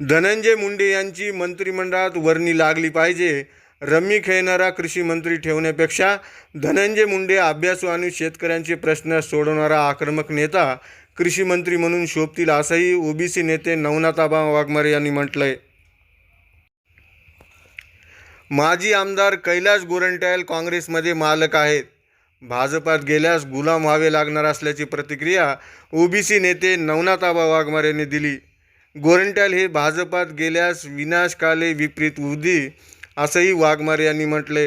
धनंजय मुंडे यांची मंत्रिमंडळात वर्णी लागली पाहिजे. रम्मी खेळणारा कृषी मंत्री ठेवण्यापेक्षा धनंजय मुंडे अभ्यासू आणि शेतकऱ्यांचे प्रश्न सोडवणारा आक्रमक नेता कृषी मंत्री म्हणून शोभतील असंही ओबीसी नेते नवनाथाबा वाघमारे यांनी म्हटलंय. माजी आमदार कैलास गोरंट्याल काँग्रेसमध्ये मालक आहेत. भाजपात गेल्यास गुलाम व्हावे लागणार असल्याची प्रतिक्रिया ओबीसी नेते नवनाथाबा वाघमारे यांनी दिली. गोरंट्याल हे भाजपात गेल्यास विनाशकाले विपरीत उदी असंही वाघमारे यांनी म्हटले.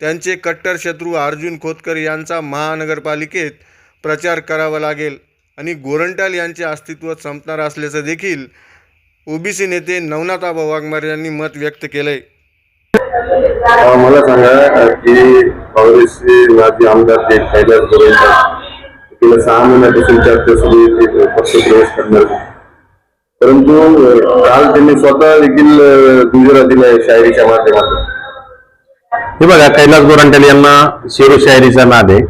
त्यांचे कट्टर शत्रू अर्जुन खोतकर यांचा महानगरपालिकेत प्रचार करावा लागेल आणि गोरंट्याल यांचे अस्तित्व संपणार असल्याचं देखील ओबीसी नेते नवनाथाबा वाघमारे यांनी मत व्यक्त केलंय. मला सांगा की काँग्रेसचे माजी आमदार ते कैलास गोरंट्याल गेल्या सहा महिन्यापासून चर्चा सुरू आहे ते पक्ष प्रवेश करणार परंतु काल त्यांनी स्वतः देखील गुजरात दुजोरा दिलाय शायरीच्या माध्यमातून. हे बघा कैलास गोरंट्याल यांना शेरो शायरीचा नाद आहे.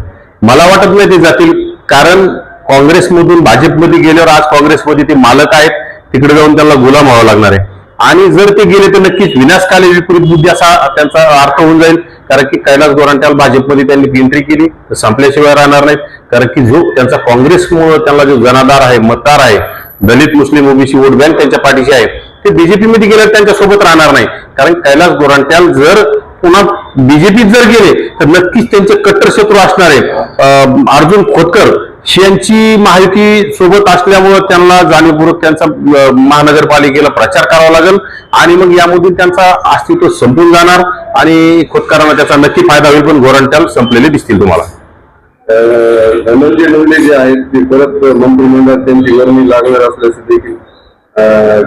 मला वाटत नाही ते जातील कारण काँग्रेसमधून भाजपमध्ये गेल्यावर आज काँग्रेसमध्ये ते मालक आहेत तिकडे जाऊन त्यांना गुलाम व्हावं लागणार आहे. आणि जर ते गेले तर नक्कीच विनाशकाली विपरीत बुद्धी असा त्यांचा अर्थ होऊन जाईल. कारण की कैलास गोरांट्याला भाजपमध्ये त्यांनी एंट्री केली तर संपल्याशिवाय राहणार नाहीत. कारण की जो त्यांचा काँग्रेसमुळे त्यांना जो जनाधार आहे मतदार आहे दलित मुस्लिम ओबीसी वोट बँक त्यांच्या पाठीशी आहे. ते बीजेपी मध्ये गेल्यावर त्यांच्यासोबत राहणार नाही. कारण कैलास गोरांट्याल जर पुन्हा बीजेपीत जर गेले तर नक्कीच त्यांचे कट्टर शत्रू असणारे अं, अर्जुन खोतकर यांची माहिती सोबत असल्यामुळं त्यांना जाणीवपूर्वक त्यांचा महानगरपालिकेला प्रचार करावा लागेल. आणि मग यामधून त्यांचा अस्तित्व संपून जाणार. आणि खोतकरांना त्याचा नक्की फायदा होईल पण गोरंट्याल संपलेले दिसतील तुम्हाला. धनंजय मुंडे जे आहेत ते परत मंत्रिमंडळात त्यांची वर्णी लागणार असल्याचं देखील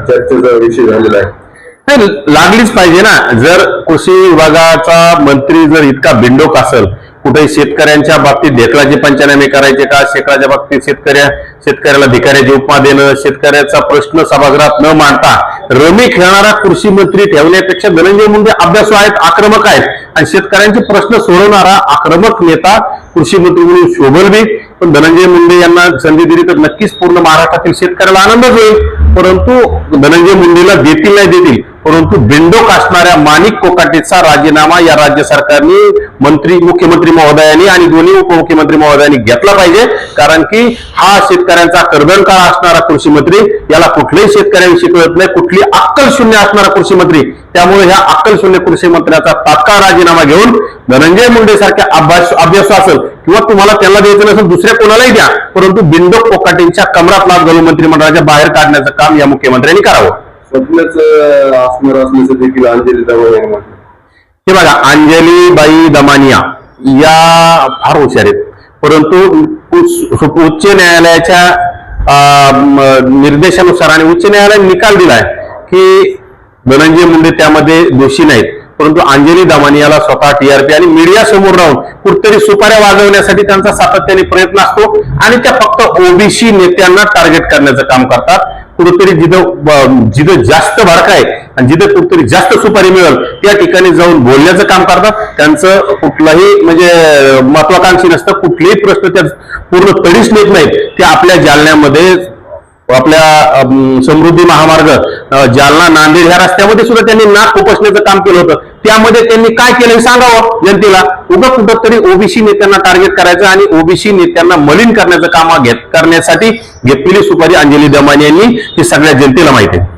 चर्चेचा विषय झालेला आहे. लागलीच पाहिजे ना. जर कृषी विभागाचा मंत्री जर इतका बिंडोक असेल कुठे शेतकऱ्यांच्या बाबतीत ढेकळाचे पंचनामे करायचे का? शेकळाच्या बाबतीत शेतकऱ्या शेतकऱ्याला धिकाऱ्याची उपमा देणं शेतकऱ्याचा प्रश्न सभागृहात न मांडता रमी खेळणारा कृषी मंत्री ठेवण्यापेक्षा धनंजय मुंडे अभ्यासू आहेत आक्रमक आहेत. आणि शेतकऱ्यांचे प्रश्न सोडवणारा आक्रमक नेता कृषी मंत्री म्हणून शोभल बी पण धनंजय मुंडे यांना संधी दिली तर नक्कीच पूर्ण महाराष्ट्रातील शेतकऱ्याला आनंदच होईल. परंतु धनंजय मुंडेला देतील नाही देतील परंतु बिंडोक असणाऱ्या माणिक कोकाटेचा राजीनामा या राज्य सरकारने मंत्री मुख्यमंत्री महोदयांनी आणि दोन्ही उपमुख्यमंत्री महोदयांनी घेतला पाहिजे. कारण की हा शेतकऱ्यांचा कर्दनकाळ असणारा कृषी मंत्री याला कुठल्याही शेतकऱ्यांविषयी कळत नाही. कुठली अक्कल शून्य असणारा कृषी मंत्री त्यामुळे ह्या अक्कल शून्य कृषी मंत्र्याचा तात्काळ राजीनामा घेऊन धनंजय मुंडे सारख्या अभ्यास अभ्यास असेल किंवा तुम्हाला त्याला द्यायचं नसेल दुसऱ्या कोणालाही द्या. परंतु बिंडोक कोकाटेंच्या कमरात लाभ घालून मंत्रिमंडळाच्या बाहेर काढण्याचं काम या मुख्यमंत्र्यांनी करावं. स्वप्नच असणार असल्याचं देखील अंजली दमानिया यांनी म्हटलं. हे बघा अंजली बाई दमानिया या फार हुशार आहेत. परंतु उच्च न्यायालयाच्या निर्देशानुसार आणि उच्च न्यायालयाने निकाल दिलाय की धनंजय मुंडे त्यामध्ये दोषी नाहीत. परंतु अंजली दमानियाला स्वतः टीआरपी आणि मीडिया समोर राहून कुठतरी सुपाऱ्या वाजवण्यासाठी त्यांचा सातत्याने प्रयत्न असतो आणि त्या फक्त ओबीसी नेत्यांना टार्गेट करण्याचं काम करतात. कुठेतरी जिथं जिथं जास्त भडका आहे आणि जिथं कुठेतरी जास्त सुपारी मिळेल त्या ठिकाणी जाऊन बोलण्याचं काम करतात. त्यांचं कुठलाही म्हणजे महत्वाकांक्षी नसतं. कुठलेही प्रश्न त्या पूर्ण तडीच नेत नाहीत. ते आपल्या जालन्यामध्ये आपल्या समृद्धी महामार्ग जालना नांदेड ह्या रस्त्यामध्ये सुद्धा त्यांनी नाक उपसण्याचं काम केलं होतं. त्यामध्ये त्यांनी काय केलं हे सांगावं? जनतेला उगा कुठं तरी ओबीसी नेत्यांना टार्गेट करायचं आणि ओबीसी नेत्यांना मलिन करण्याचं काम घेत करण्यासाठी घेतलेली सुपारी अंजली दमानी यांनी हे सगळ्या जनतेला माहिती आहे.